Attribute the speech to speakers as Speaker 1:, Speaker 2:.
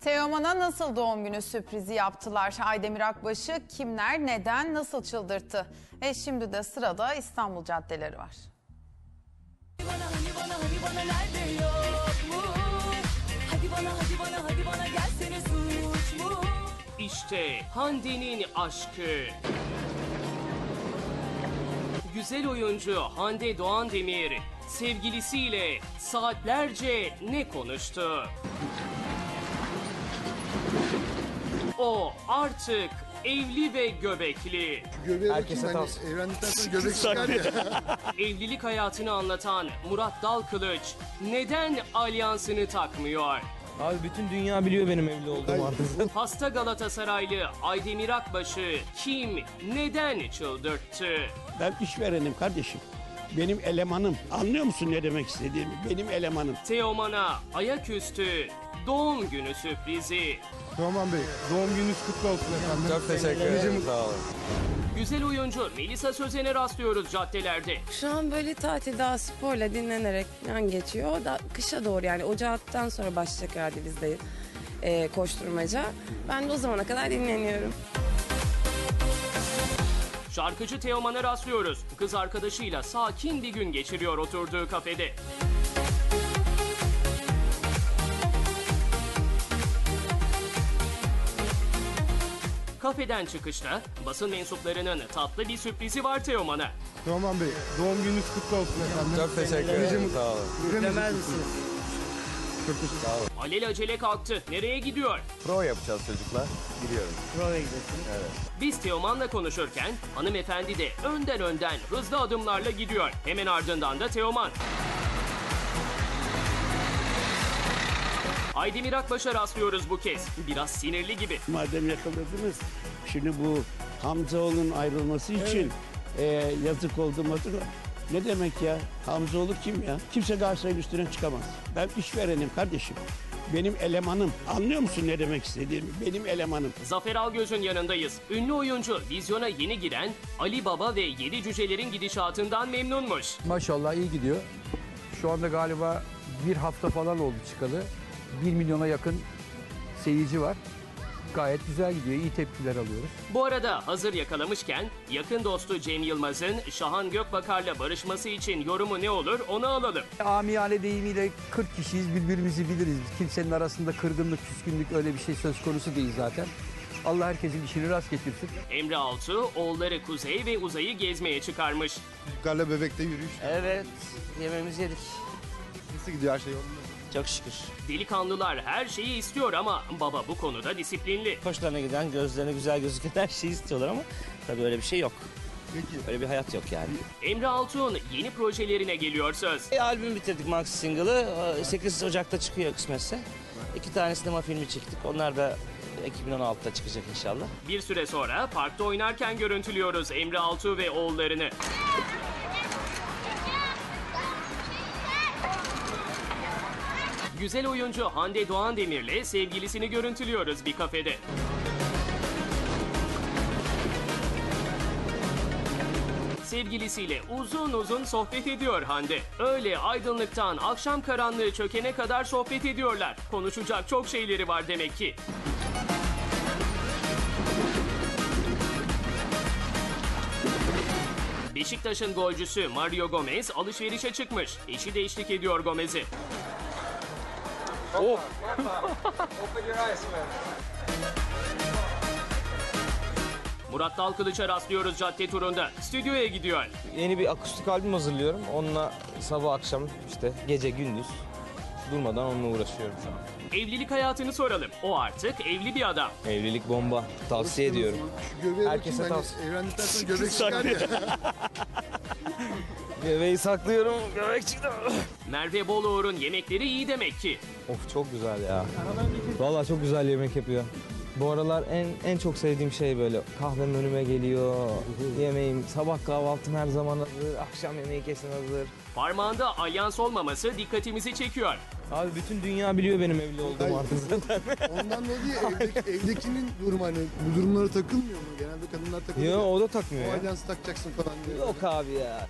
Speaker 1: Teoman'a nasıl doğum günü sürprizi yaptılar? Aydemir Akbaş'ı kimler, neden, nasıl çıldırttı? Ve şimdi de sırada İstanbul caddeleri var.
Speaker 2: İşte Hande'nin aşkı. Güzel oyuncu Hande Doğan Demir sevgilisiyle saatlerce ne konuştu? O artık evli ve göbekli.
Speaker 3: Göbeğe
Speaker 4: Herkese
Speaker 3: bakayım
Speaker 4: tavsiye.
Speaker 3: hani evlendikten sonra göbek çıkar ya.
Speaker 2: Evlilik hayatını anlatan Murat Dalkılıç neden alyansını takmıyor?
Speaker 4: Abi bütün dünya biliyor benim evli olduğumu artık.
Speaker 2: Hasta Galatasaraylı Aydemir Akbaş'ı kim neden çıldırttı?
Speaker 5: Ben işverenim kardeşim. Benim elemanım. Anlıyor musun ne demek istediğimi? Benim elemanım.
Speaker 2: Teoman'a ayaküstü doğum günü sürprizi.
Speaker 3: Teoman Bey doğum gününüz kutlu olsun efendim.
Speaker 4: Çok teşekkür ederim. Sağ olun.
Speaker 2: Güzel oyuncu Melisa Sözen'e rastlıyoruz caddelerde.
Speaker 6: Şu an böyle tatil daha sporla dinlenerek falan geçiyor. O da kışa doğru yani Ocak'tan sonra başlayacak herhalde bizde e, koşturmaca. Ben de o zamana kadar dinleniyorum.
Speaker 2: Şarkıcı Teoman'a rastlıyoruz. Kız arkadaşıyla sakin bir gün geçiriyor oturduğu kafede. Kafeden çıkışta basın mensuplarının tatlı bir sürprizi var Teoman'a.
Speaker 3: Teoman Bey doğum gününüz kutlu olsun efendim.
Speaker 4: Çok teşekkür ederim. Sağ olun.
Speaker 3: Demez misiniz?
Speaker 2: Alel acele kalktı. Nereye gidiyor?
Speaker 4: Pro yapacağız çocuklar. Gidiyorum.
Speaker 2: Biz Teoman'la konuşurken hanımefendi de önden önden hızlı adımlarla gidiyor. Hemen ardından da Teoman. Aydemir Akbaş'a rastlıyoruz bu kez. Biraz sinirli gibi.
Speaker 5: Madem yakaladınız, şimdi bu Hamzaoğlu'nun ayrılması için e, yazık oldu mazık. Ne demek ya? Hamzaoğlu kim ya? Kimse Galatasaray'ın üstüne çıkamaz. Ben işverenim kardeşim. Benim elemanım. Anlıyor musun ne demek istediğimi? Benim elemanım.
Speaker 2: Zafer Algöz'ün yanındayız. Ünlü oyuncu vizyona yeni giren Ali Baba ve Yedi Cüceler'in gidişatından memnunmuş.
Speaker 7: Maşallah iyi gidiyor. Şu anda galiba bir hafta falan oldu çıkalı. 1 milyona yakın seyirci var. Gayet güzel gidiyor. iyi tepkiler alıyoruz.
Speaker 2: Bu arada hazır yakalamışken yakın dostu Cem Yılmaz'ın Şahan Gökbakar'la barışması için yorumu ne olur onu alalım.
Speaker 7: Amiyane deyimiyle 40 kişiyiz. Birbirimizi biliriz. Kimsenin arasında kırgınlık, küskünlük öyle bir şey söz konusu değil zaten. Allah herkesin işini rast getirsin.
Speaker 2: Emre Altuğ oğulları Kuzey ve Uzay'ı gezmeye çıkarmış.
Speaker 3: Çocuklarla bebekte yürüyüş.
Speaker 8: Evet, yemeğimizi yedik.
Speaker 3: Nasıl gidiyor her şey yolunda?
Speaker 8: Çok şükür.
Speaker 2: Delikanlılar her şeyi istiyor ama baba bu konuda disiplinli.
Speaker 8: Hoşlarına giden, gözlerine güzel gözüken her şeyi istiyorlar ama tabii öyle bir şey yok.
Speaker 3: Peki.
Speaker 8: Öyle bir hayat yok yani.
Speaker 2: Emre Altuğ'un yeni projelerine geliyor söz.
Speaker 8: E, albüm bitirdik maxi single'ı. E, 8 Ocak'ta çıkıyor kısmetse. İki tane sinema filmi çektik. Onlar da 2016'da çıkacak inşallah.
Speaker 2: Bir süre sonra parkta oynarken görüntülüyoruz Emre Altuğ ve oğullarını. Güzel oyuncu Hande Doğan Demir'le sevgilisini görüntülüyoruz bir kafede. Sevgilisiyle uzun uzun sohbet ediyor Hande. Öyle aydınlıktan akşam karanlığı çökene kadar sohbet ediyorlar. Konuşacak çok şeyleri var demek ki. Beşiktaş'ın golcüsü Mario Gomez alışverişe çıkmış. Eşi de eşlik ediyor Gomez'i. Murat Dalkılıç'a rastlıyoruz cadde turunda. Stüdyoya gidiyor.
Speaker 4: Yeni bir akustik albüm hazırlıyorum. Onunla sabah akşam işte gece gündüz durmadan onunla uğraşıyorum şu an.
Speaker 2: Evlilik hayatını soralım. O artık evli bir adam.
Speaker 4: Evlilik bomba. Tavsiye ediyorum.
Speaker 3: Şu göbeğe
Speaker 4: Herkese
Speaker 3: bakayım hani
Speaker 4: tavsiye.
Speaker 3: evlendikten sonra göbek çıkar ya.
Speaker 4: Göbeği saklıyorum. Göbek çıktı.
Speaker 2: Merve Boluğur'un yemekleri iyi demek ki.
Speaker 4: Of çok güzel ya. Vallahi çok güzel yemek yapıyor. Bu aralar en en çok sevdiğim şey böyle kahvem önüme geliyor. Yemeğim, sabah kahvaltım her zaman hazır. Akşam yemeği kesin hazır.
Speaker 2: Parmağında alyans olmaması dikkatimizi çekiyor.
Speaker 4: Abi bütün dünya biliyor benim evli olduğumu artık zaten.
Speaker 3: Ondan dolayı evdeki, evdekinin durumu hani bu durumlara takılmıyor mu? Genelde kadınlar takılıyor.
Speaker 4: Yok o da takmıyor
Speaker 3: O
Speaker 4: ya.
Speaker 3: alyansı takacaksın falan diye.
Speaker 4: Yok abi ya.